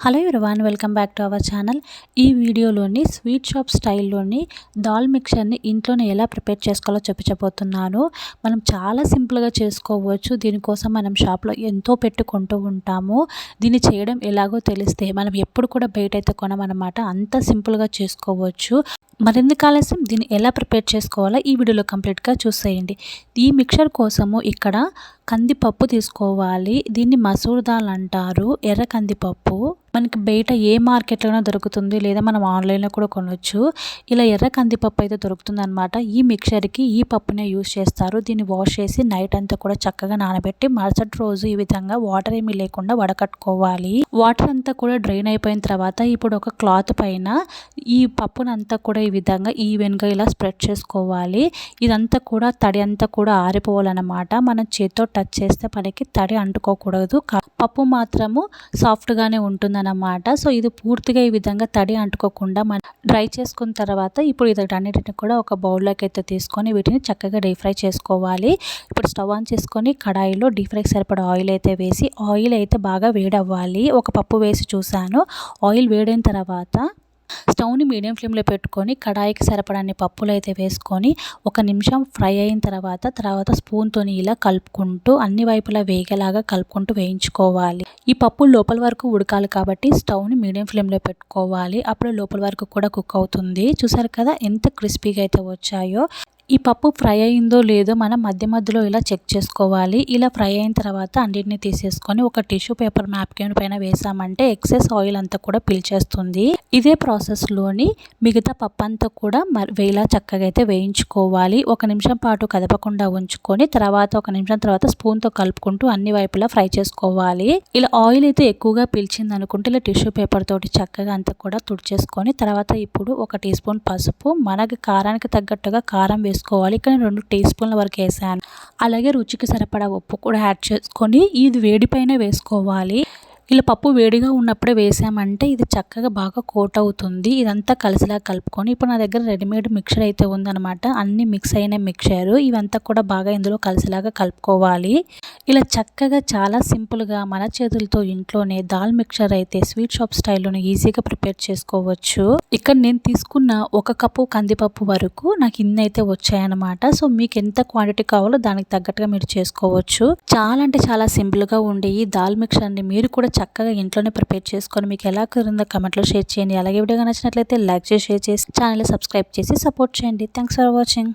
Hello everyone welcome back to our channel. ఈ వీడియోలోని sweet shop స్టైల్లోని దాల్ మిక్చర్ని ఇంట్లోనే ఎలా ప్రిపేర్ చేసుకోవాలో చూపించబోతున్నాను మనం చాలా సింపుల్గా చేసుకోవచ్చు. దీనికోసం మనం షాప్లో ఎంతో పెట్టుకుంటూ ఉంటాము. దీన్ని చేయడం ఎలాగో తెలిస్తే మనం ఎప్పుడు కూడా బయట అయితే కొనమన్నమాట. అంత సింపుల్గా చేసుకోవచ్చు. మరెందుకు ఆలస్యం? దీన్ని ఎలా ప్రిపేర్ చేసుకోవాలో ఈ వీడియోలో కంప్లీట్గా చూసేయండి. ఈ మిక్చర్ కోసము ఇక్కడ కందిపప్పు తీసుకోవాలి. దీన్ని మసూర్ దాల్ అంటారు. ఎర్ర కందిపప్పు. మనకి బయట ఏ మార్కెట్లోనో దొరుకుతుంది లేదా మనం ఆన్లైన్లో కూడా కొనవచ్చు ఇలా ఎర్ర కందిపప్పు అయితే దొరుకుతుంది అనమాట ఈ మిక్చర్కి ఈ పప్పునే యూజ్ చేస్తారు. దీన్ని వాష్ చేసి నైట్ అంతా కూడా చక్కగా నానబెట్టి మరుసటి రోజు ఈ విధంగా వాటర్ ఏమీ లేకుండా వడకట్టుకోవాలి. వాటర్ అంతా కూడా డ్రైన్ అయిపోయిన తర్వాత ఇప్పుడు ఒక క్లాత్ పైన ఈ పప్పునంతా కూడా ఈ విధంగా ఈవెన్గా ఇలా స్ప్రెడ్ చేసుకోవాలి. ఇదంతా కూడా తడి అంతా కూడా ఆరిపోవాలన్నమాట. మనం చేత్తో టచ్ చేస్తే మనకి తడి అంటుకోకూడదు. పప్పు మాత్రము సాఫ్ట్గానే ఉంటుందన్నమాట. సో ఇది పూర్తిగా ఈ విధంగా తడి అంటుకోకుండా మనం డ్రై చేసుకున్న తర్వాత ఇప్పుడు అన్నిటిని కూడా ఒక బౌల్లోకి అయితే తీసుకొని వీటిని చక్కగా డీప్ ఫ్రై చేసుకోవాలి. ఇప్పుడు స్టవ్ ఆన్ చేసుకొని కడాయిలో డీప్ ఫ్రైకి సరిపడా ఆయిల్ అయితే వేసి ఆయిల్ అయితే బాగా వేడవ్వాలి. ఒక పప్పు వేసి చూశాను. ఆయిల్ వేడైన తర్వాత స్టవ్ని మీడియం ఫ్లేమ్లో పెట్టుకొని కడాయికి సరిపడని పప్పులు అయితే వేసుకొని ఒక నిమిషం ఫ్రై అయిన తర్వాత తర్వాత స్పూన్తోని ఇలా కలుపుకుంటూ అన్ని వైపులా వేగేలాగా కలుపుకుంటూ వేయించుకోవాలి. ఈ పప్పు లోపల వరకు ఉడకాలి కాబట్టి స్టవ్ని మీడియం ఫ్లేమ్లో పెట్టుకోవాలి. అప్పుడు లోపల వరకు కూడా కుక్ అవుతుంది. చూసారు కదా ఎంత క్రిస్పీగా అయితే వచ్చాయో. ఈ పప్పు ఫ్రై అయిందో లేదో మనం మధ్య మధ్యలో ఇలా చెక్ చేసుకోవాలి. ఇలా ఫ్రై అయిన తర్వాత అన్నిటిని తీసేసుకొని ఒక టిష్యూ పేపర్ మ్యాప్కిన్ పైన వేసామంటే ఎక్సెస్ ఆయిల్ అంతా కూడా పీల్చేస్తుంది. ఇదే ప్రాసెస్లోని మిగతా పప్పు అంతా కూడా వేలా చక్కగా అయితే వేయించుకోవాలి. ఒక నిమిషం పాటు కదపకుండా ఉంచుకొని తర్వాత ఒక నిమిషం తర్వాత స్పూన్తో కలుపుకుంటూ అన్ని వైపులా ఫ్రై చేసుకోవాలి. ఇలా ఆయిల్ అయితే ఎక్కువగా పీల్చింది అనుకుంటే ఇలా టిష్యూ పేపర్ తోటి చక్కగా అంతా కూడా తుడిచేసుకొని తర్వాత ఇప్పుడు ఒక టీ స్పూన్ పసుపు మనకి కారానికి తగ్గట్టుగా కారం వేసుకొని వేసుకోవాలి ఇక్కడ రెండు టీ స్పూన్ల వరకు వేసాను. అలాగే రుచికి సరిపడా ఉప్పు కూడా యాడ్ చేసుకొని ఇది వేడిపైన వేసుకోవాలి. ఇలా పప్పు వేడిగా ఉన్నప్పుడే వేసామంటే ఇది చక్కగా బాగా కోట్ అవుతుంది. ఇదంతా కలిసిలా కలుపుకొని ఇప్పుడు నా దగ్గర రెడీమేడ్ మిక్చర్ అయితే ఉందనమాట అన్ని మిక్స్ అయిన మిక్చర్ ఇవంతా కూడా బాగా ఇందులో కలిసిలాగా కలుపుకోవాలి. ఇలా చక్కగా చాలా సింపుల్గా మన చేతులతో ఇంట్లోనే దాల్ మిక్చర్ అయితే స్వీట్ షాప్ స్టైల్లోనే ఈజీగా ప్రిపేర్ చేసుకోవచ్చు. ఇక్కడ నేను తీసుకున్న ఒక కప్పు కందిపప్పు వరకు నాకు ఇన్ని అయితే వచ్చాయన్నమాట. సో మీకు ఎంత క్వాంటిటీ కావాలో దానికి తగ్గట్టుగా మీరు చేసుకోవచ్చు. చాలా అంటే చాలా సింపుల్గా ఉండే ఈ దాల్ మిక్సర్ని మీరు కూడా చక్కగా ఇంట్లోనే ప్రిపేర్ చేసుకొని మీకు ఎలా కుదిరిందో కమెంట్లో షేర్ చేయండి. అలాగే వీడియో నచ్చినట్లయితే లైక్ చేసి షేర్ చేసి ఛానల్ సబ్స్క్రైబ్ చేసి సపోర్ట్ చేయండి. Thanks for watching.